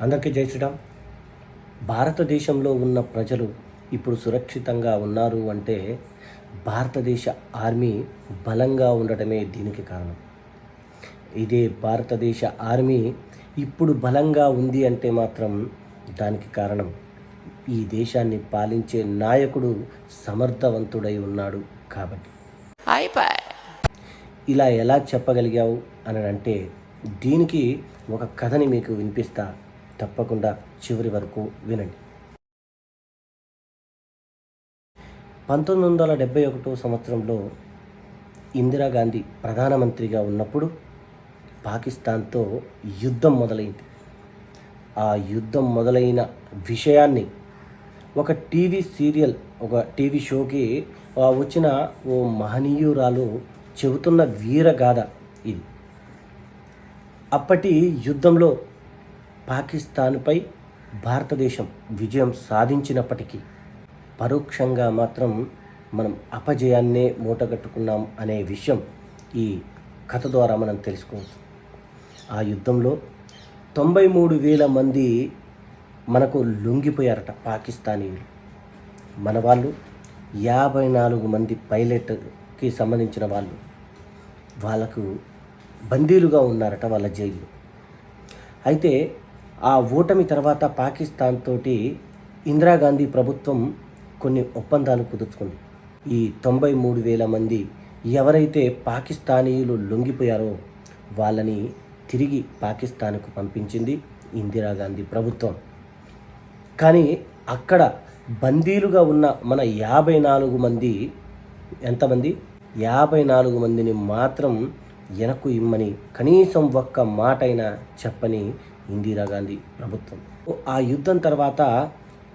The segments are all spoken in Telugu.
అందరికీ జై శ్రీరామ్. భారతదేశంలో ఉన్న ప్రజలు ఇప్పుడు సురక్షితంగా ఉన్నారు అంటే భారతదేశ ఆర్మీ బలంగా ఉండటమే దీనికి కారణం. ఇదే భారతదేశ ఆర్మీ ఇప్పుడు బలంగా ఉంది అంటే మాత్రం దానికి కారణం. ఈ దేశాన్ని పాలించే నాయకుడు సమర్థవంతుడై ఉన్నాడు కాబట్టి. ఇలా ఎలా చెప్పగలిగావు? అని అంటే దీనికి ఒక కథని మీకు వినిపిస్తా. తప్పకుండా చివరి వరకు వినండి. పంతొమ్మిది వందల డెబ్బై ఒకటో సంవత్సరంలో ఇందిరాగాంధీ ప్రధానమంత్రిగా ఉన్నప్పుడు పాకిస్తాన్తో యుద్ధం మొదలైంది. ఆ యుద్ధం మొదలైన విషయాన్ని ఒక టీవీ సీరియల్ ఒక టీవీ షోకి వచ్చిన ఓ మహనీయురాలు చెబుతున్న వీరగాథ ఇది. అప్పటి యుద్ధంలో పాకిస్తాన్పై భారతదేశం విజయం సాధించినప్పటికీ పరోక్షంగా మాత్రం మనం అపజయాన్నే మూటగట్టుకున్నాం అనే విషయం ఈ కథ ద్వారా మనం తెలుసుకోవచ్చు. ఆ యుద్ధంలో తొంభై మూడు వేల మంది మనకు లొంగిపోయారట పాకిస్తానీయులు. మన వాళ్ళు యాభై నాలుగు మంది పైలట్కి సంబంధించిన వాళ్ళు. వాళ్ళకు బందీలుగా ఉన్నారట వాళ్ళ జైలు. అయితే ఆ ఓటమి తర్వాత పాకిస్తాన్ తోటి ఇందిరాగాంధీ ప్రభుత్వం కొన్ని ఒప్పందాలు కుదుర్చుకుంది. ఈ తొంభై మూడు వేల మంది ఎవరైతే పాకిస్తానీయులు లొంగిపోయారో వాళ్ళని తిరిగి పాకిస్తాన్కు పంపించింది ఇందిరాగాంధీ ప్రభుత్వం. కానీ అక్కడ బందీలుగా ఉన్న మన యాభై నాలుగు మంది ఎంతమంది? యాభై నాలుగు మందిని మాత్రం వెనక్కు ఇమ్మని కనీసం ఒక్క మాటైనా చెప్పని ఇందిరాగాంధీ ప్రభుత్వం. ఆ యుద్ధం తర్వాత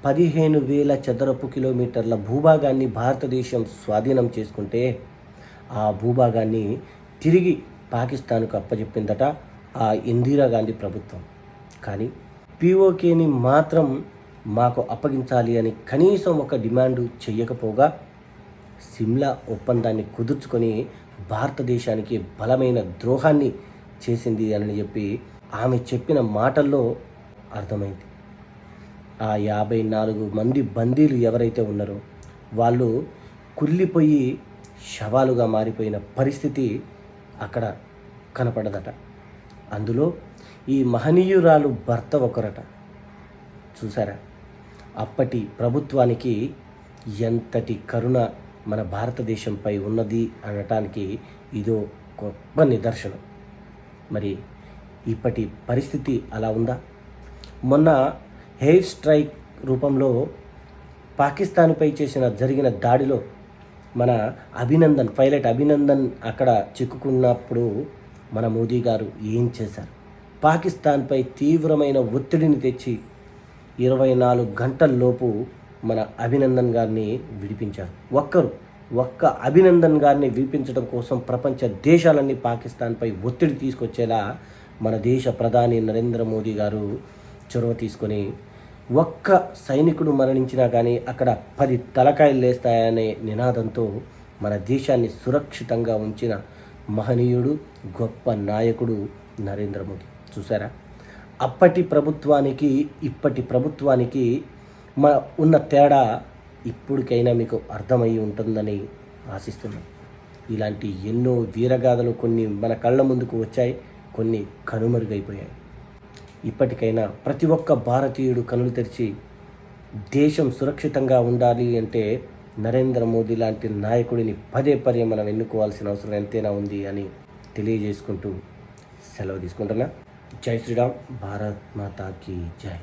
పదిహేను వేల చదరపు కిలోమీటర్ల భూభాగాన్ని భారతదేశం స్వాధీనం చేసుకుంటే ఆ భూభాగాన్ని తిరిగి పాకిస్తాన్కు అప్పచెప్పిందట ఆ ఇందిరాగాంధీ ప్రభుత్వం. కానీ పిఓకేని మాత్రం మాకు అప్పగించాలి అని కనీసం ఒక డిమాండ్ చేయకపోగా సిమ్లా ఒప్పందాన్ని కుదుర్చుకొని భారతదేశానికి బలమైన ద్రోహాన్ని చేసింది అని చెప్పి ఆమె చెప్పిన మాటల్లో అర్థమైంది. ఆ యాభై నాలుగు మంది బందీలు ఎవరైతే ఉన్నారో వాళ్ళు కుళ్ళిపోయి శవాలుగా మారిపోయిన పరిస్థితి అక్కడ కనపడదట. అందులో ఈ మహనీయురాలు భర్త ఒకరట. చూసారా అప్పటి ప్రభుత్వానికి ఎంతటి కరుణ మన భారతదేశంపై ఉన్నది అనటానికి ఇదో గొప్ప నిదర్శనం. మరి ఇప్పటి పరిస్థితి అలా ఉందా? మొన్న హెయిర్ స్ట్రైక్ రూపంలో పాకిస్తాన్పై చేసిన జరిగిన దాడిలో మన అభినందన్ పైలట్ అభినందన్ అక్కడ చిక్కుకున్నప్పుడు మన మోదీ గారు ఏం చేశారు? పాకిస్తాన్పై తీవ్రమైన ఒత్తిడిని తెచ్చి ఇరవై నాలుగు గంటల్లోపు మన అభినందన్ గారిని విడిపించారు. ఒక్కరు ఒక్క అభినందన్ గారిని విడిపించడం కోసం ప్రపంచ దేశాలన్నీ పాకిస్తాన్పై ఒత్తిడి తీసుకొచ్చేలా మన దేశ ప్రధాని నరేంద్ర మోదీ గారు చొరవ తీసుకొని ఒక్క సైనికుడు మరణించినా కానీ అక్కడ పది తలకాయలు లేస్తాయనే నినాదంతో మన దేశాన్ని సురక్షితంగా ఉంచిన మహనీయుడు గొప్ప నాయకుడు నరేంద్ర మోదీ. చూసారా అప్పటి ప్రభుత్వానికి ఇప్పటి ప్రభుత్వానికి మా ఉన్న తేడా ఇప్పటికైనా మీకు అర్థమై ఉంటుందని ఆశిస్తున్నాం. ఇలాంటి ఎన్నో వీరగాథలు కొన్ని మన కళ్ళ ముందుకు వచ్చాయి. కొన్ని కనుమరుగైపోయాయి. ఇప్పటికైనా ప్రతి ఒక్క భారతీయుడు కనులు తెరిచి దేశం సురక్షితంగా ఉండాలి అంటే నరేంద్ర మోదీ లాంటి నాయకుడిని పదే పదే మనం ఎన్నుకోవాల్సిన అవసరం ఎంతైనా ఉంది అని తెలియజేసుకుంటూ సెలవు తీసుకుంటున్నా. జై శ్రీరామ్ భారత్ మాతాకి జై.